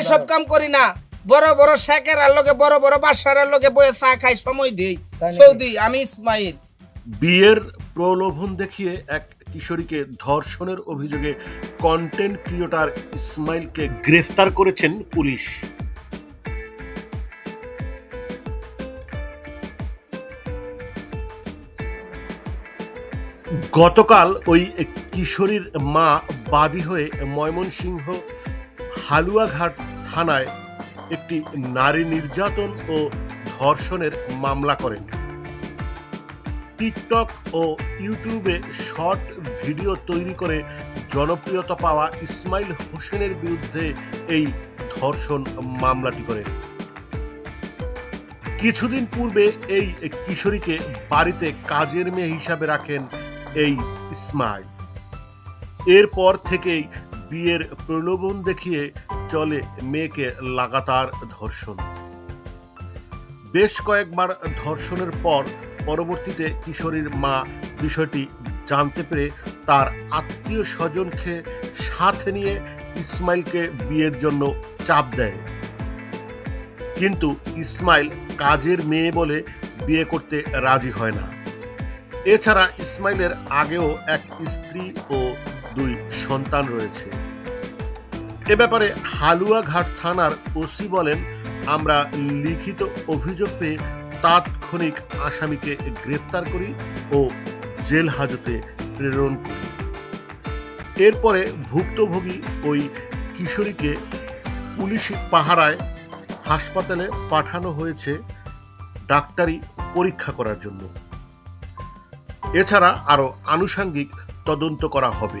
এসব কাম করি না। বড় বড় শেখের লোকে বড় বড় বাসার লোকে বয়ে চা খাই সময় দেই। সৌদি আমি ইসমাইল। বিয়ের প্রলোভন দেখিয়ে এক কিশোরীকে ধর্ষণের অভিযোগে কন্টেন্ট ক্রিয়েটর ইসমাইলকে গ্রেফতার করেছেন পুলিশ। গতকাল ওই কিশোরীর মা বাদী হয়ে ময়মনসিংহ হালুয়াঘাট থানায় একটি নারী নির্যাতন ও ধর্ষণের মামলা করেন। টিকটক ও ইউটিউবে শর্ট ভিডিও তৈরি করে জনপ্রিয়তা পাওয়া ইসমাইল হোসেনের বিরুদ্ধে এই ধর্ষণ মামলাটি করে। কিছুদিন পূর্বে এই কিশোরীকে বাড়িতে কাজের মেয়ে হিসাবে রাখেন এই ইসমাইল। এরপর থেকেই বিয়ের প্রলোভন দেখিয়ে চলে মেয়েকে লাগাতার ধর্ষণ। বেশ কয়েকবার ধর্ষণের পর পরবর্তীতে কিশোরীর মা বিষয়টি জানতে পেরে তার আত্মীয় স্বজনকে সাথে নিয়ে ইসমাইলকে বিয়ের জন্য চাপ দেয়। কিন্তু ইসমাইল কাজের মেয়ে বলে বিয়ে করতে রাজি হয় না। এছাড়া ইসমাইলের আগেও এক স্ত্রী ও দুই সন্তান রয়েছে। এ ব্যাপারে হালুয়াঘাট থানার ওসি বলেন, আমরা লিখিত অভিযোগ পেয়ে তাৎক্ষণিক আসামিকে গ্রেপ্তার করি ও জেল হাজতে প্রেরণ করি। এরপরে ভুক্তভোগী ওই কিশোরীকে পুলিশি পাহারায় হাসপাতালে পাঠানো হয়েছে ডাক্তারি পরীক্ষা করার জন্য। এছাড়া আরও আনুষাঙ্গিক তদন্ত করা হবে।